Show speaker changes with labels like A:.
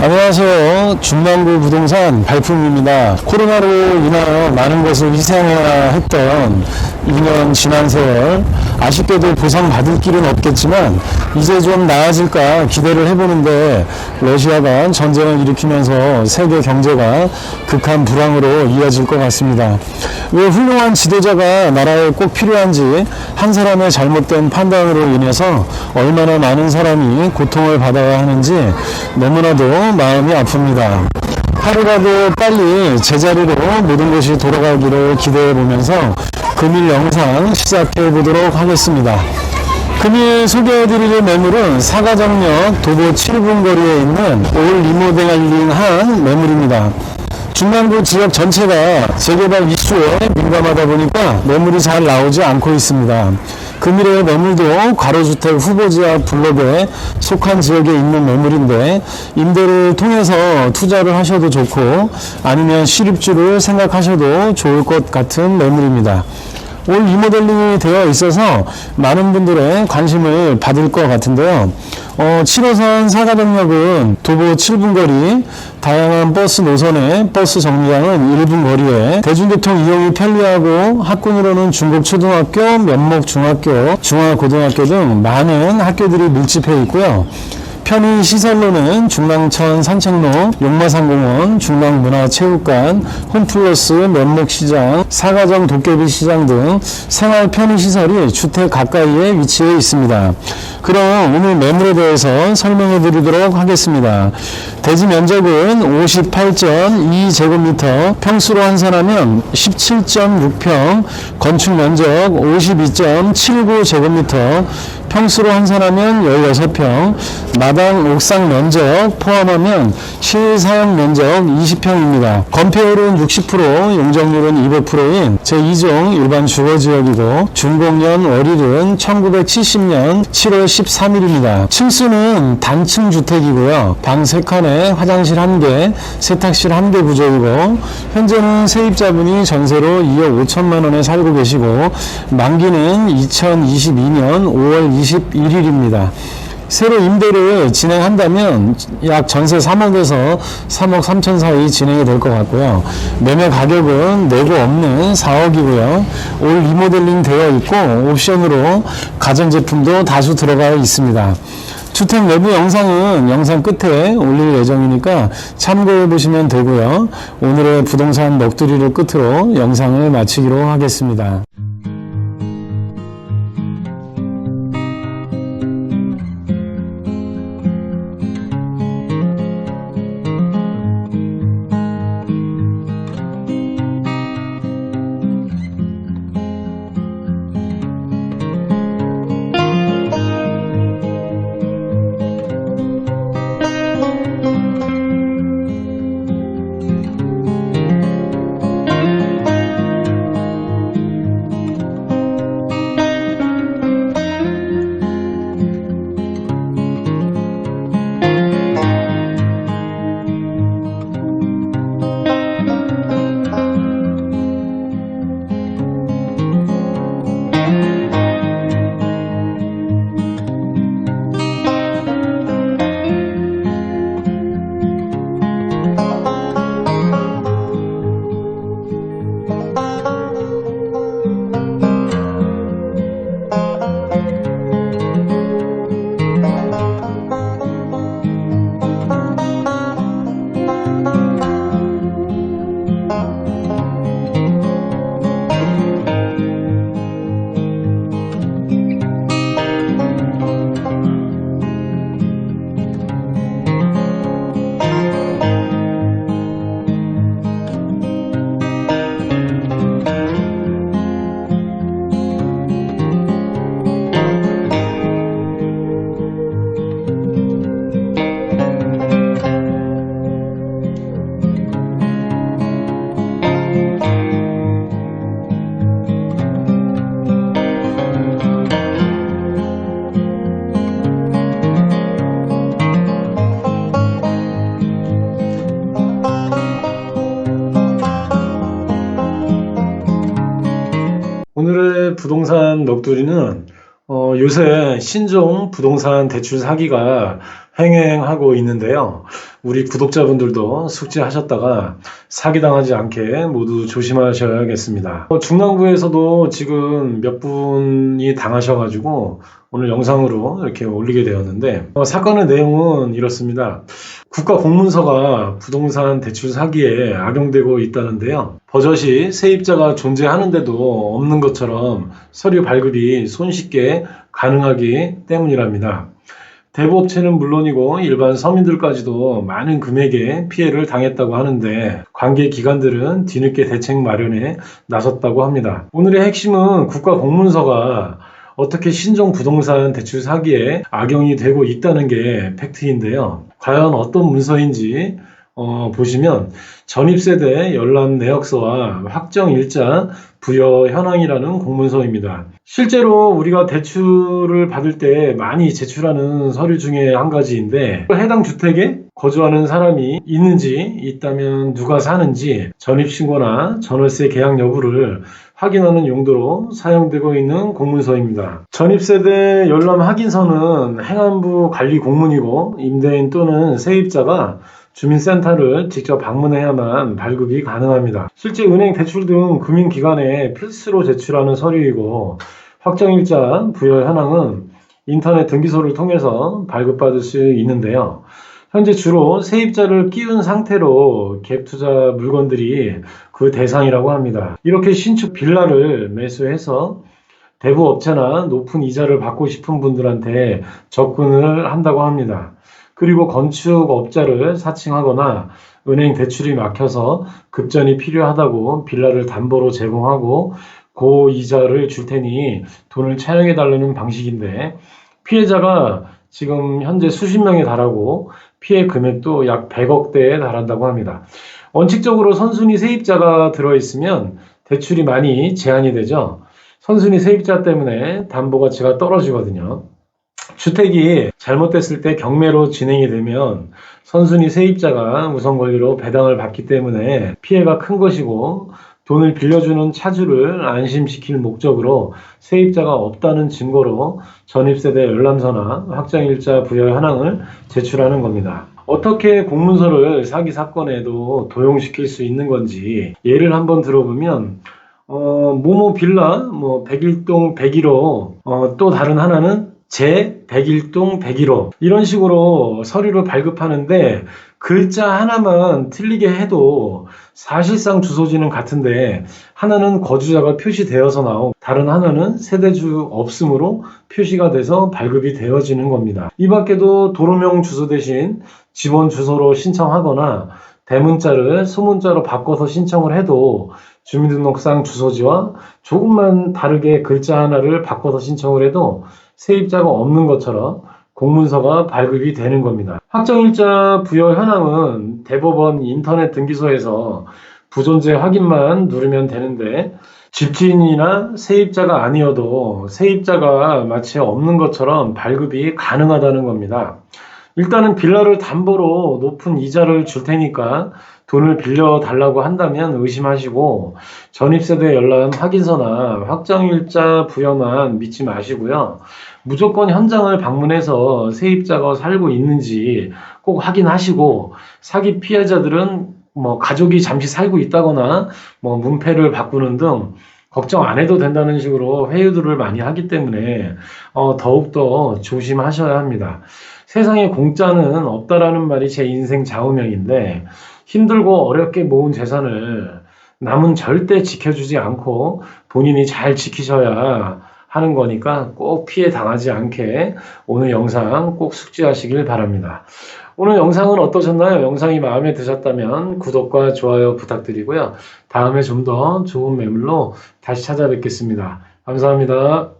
A: 안녕하세요. 중랑구 부동산 발품입니다. 코로나로 인하여 많은 것을 희생해야 했던 2년 지난 세월 아쉽게도 보상받을 길은 없겠지만 이제 좀 나아질까 기대를 해보는데 러시아가 전쟁을 일으키면서 세계 경제가 극한 불황으로 이어질 것 같습니다. 왜 훌륭한 지도자가 나라에 꼭 필요한지 한 사람의 잘못된 판단으로 인해서 얼마나 많은 사람이 고통을 받아야 하는지 너무나도 마음이 아픕니다. 하루라도 빨리 제자리로 모든 것이 돌아가기를 기대해 보면서 금일 영상 시작해 보도록 하겠습니다. 금일 소개해드릴 매물은 사가정역 도보 7분 거리에 있는 올 리모델링한 매물입니다. 중남부 지역 전체가 재개발 이슈에 민감하다 보니까 매물이 잘 나오지 않고 있습니다. 금일의 매물도 가로주택 후보지와 블록에 속한 지역에 있는 매물인데 임대를 통해서 투자를 하셔도 좋고 아니면 실입주를 생각하셔도 좋을 것 같은 매물입니다. 올 리모델링이 되어 있어서 많은 분들의 관심을 받을 것 같은데요. 어, 7호선 사가동역은 도보 7분 거리, 다양한 버스 노선의 버스 정류장은 1분 거리에 대중교통 이용이 편리하고 학군으로는 중국초등학교, 면목 중학교, 중화고등학교 등 많은 학교들이 밀집해 있고요. 편의 시설로는 중랑천 산책로, 용마산공원, 중랑문화체육관, 홈플러스, 면목시장, 사가정 도깨비 시장 등 생활 편의 시설이 주택 가까이에 위치해 있습니다. 그럼 오늘 매물에 대해서 설명해 드리도록 하겠습니다. 대지 면적은 58.2제곱미터, 평수로 환산하면 17.6평, 건축 면적 52.79제곱미터, 평수로 환산하면 16평, 마당 옥상 면적 포함하면 실사용 면적 20평입니다. 건폐율은 60%, 용적률은 200%인 제2종 일반 주거지역이고 준공년 월일은 1970년 7월 13일입니다. 층수는 단층 주택이고요. 방 3칸에 화장실 1개, 세탁실 1개 구조이고 현재는 세입자분이 전세로 2억 5천만 원에 살고 계시고 만기는 2022년 5월 21일입니다. 새로 임대를 진행한다면 약 전세 3억에서 3억 3천 사이 진행이 될 것 같고요. 매매 가격은 내고 없는 4억이고요. 올 리모델링 되어 있고 옵션으로 가전제품도 다수 들어가 있습니다. 주택 내부 영상은 영상 끝에 올릴 예정이니까 참고해 보시면 되고요. 오늘의 부동산 먹두리를 끝으로 영상을 마치기로 하겠습니다. 부동산 넋두리는 어, 요새 신종 부동산 대출 사기가 행행하고 있는데요. 우리 구독자분들도 숙지하셨다가 사기당하지 않게 모두 조심하셔야겠습니다. 어, 중랑구에서도 지금 몇 분이 당하셔가지고 오늘 영상으로 이렇게 올리게 되었는데 어, 사건의 내용은 이렇습니다. 국가 공문서가 부동산 대출 사기에 악용되고 있다는데요. 버젓이 세입자가 존재하는데도 없는 것처럼 서류 발급이 손쉽게 가능하기 때문이랍니다. 대부업체는 물론이고 일반 서민들까지도 많은 금액의 피해를 당했다고 하는데 관계 기관들은 뒤늦게 대책 마련에 나섰다고 합니다. 오늘의 핵심은 국가 공문서가 어떻게 신종 부동산 대출 사기에 악용이 되고 있다는 게 팩트인데요. 과연 어떤 문서인지 어, 보시면 전입세대 열람 내역서와 확정 일자 부여 현황이라는 공문서입니다. 실제로 우리가 대출을 받을 때 많이 제출하는 서류 중에 한 가지인데 해당 주택에 거주하는 사람이 있는지 있다면 누가 사는지 전입신고나 전월세 계약 여부를 확인하는 용도로 사용되고 있는 공문서입니다. 전입세대 열람 확인서는 행안부 관리 공문이고 임대인 또는 세입자가 주민센터를 직접 방문해야만 발급이 가능합니다. 실제 은행 대출 등 금융기관에 필수로 제출하는 서류이고 확정일자 부여 현황은 인터넷 등기소를 통해서 발급받을 수 있는데요. 현재 주로 세입자를 끼운 상태로 갭 투자 물건들이 그 대상이라고 합니다. 이렇게 신축 빌라를 매수해서 대부 업체나 높은 이자를 받고 싶은 분들한테 접근을 한다고 합니다. 그리고 건축업자를 사칭하거나 은행 대출이 막혀서 급전이 필요하다고 빌라를 담보로 제공하고 고이자를 줄 테니 돈을 차용해 달라는 방식인데 피해자가 지금 현재 수십 명에 달하고 피해 금액도 약 100억대에 달한다고 합니다. 원칙적으로 선순위 세입자가 들어있으면 대출이 많이 제한이 되죠. 선순위 세입자 때문에 담보 가치가 떨어지거든요. 주택이 잘못됐을 때 경매로 진행이 되면 선순위 세입자가 우선 권리로 배당을 받기 때문에 피해가 큰 것이고 돈을 빌려주는 차주를 안심시킬 목적으로 세입자가 없다는 증거로 전입세대 열람서나 확정일자 부여 현황을 제출하는 겁니다. 어떻게 공문서를 사기 사건에도 도용시킬 수 있는 건지 예를 한번 들어보면 어, 모모 빌라, 뭐, 101동 101호, 어, 또 다른 하나는 제 101동 101호. 이런 식으로 서류를 발급하는데 글자 하나만 틀리게 해도 사실상 주소지는 같은데 하나는 거주자가 표시되어서 나오고 다른 하나는 세대주 없음으로 표시가 돼서 발급이 되어지는 겁니다. 이 밖에도 도로명 주소 대신 집원 주소로 신청하거나 대문자를 소문자로 바꿔서 신청을 해도 주민등록상 주소지와 조금만 다르게 글자 하나를 바꿔서 신청을 해도 세입자가 없는 것처럼 공문서가 발급이 되는 겁니다. 확정일자 부여 현황은 대법원 인터넷 등기소에서 부존재 확인만 누르면 되는데 집주인이나 세입자가 아니어도 세입자가 마치 없는 것처럼 발급이 가능하다는 겁니다. 일단은 빌라를 담보로 높은 이자를 줄 테니까 돈을 빌려 달라고 한다면 의심하시고 전입세대 열람 확인서나 확정일자 부여만 믿지 마시고요. 무조건 현장을 방문해서 세입자가 살고 있는지 꼭 확인하시고 사기 피해자들은 뭐 가족이 잠시 살고 있다거나 뭐 문패를 바꾸는 등 걱정 안 해도 된다는 식으로 회유들을 많이 하기 때문에 어, 더욱더 조심하셔야 합니다. 세상에 공짜는 없다라는 말이 제 인생 좌우명인데 힘들고 어렵게 모은 재산을 남은 절대 지켜주지 않고 본인이 잘 지키셔야 하는 거니까 꼭 피해 당하지 않게 오늘 영상 꼭 숙지하시길 바랍니다. 오늘 영상은 어떠셨나요? 영상이 마음에 드셨다면 구독과 좋아요 부탁드리고요. 다음에 좀 더 좋은 매물로 다시 찾아뵙겠습니다. 감사합니다.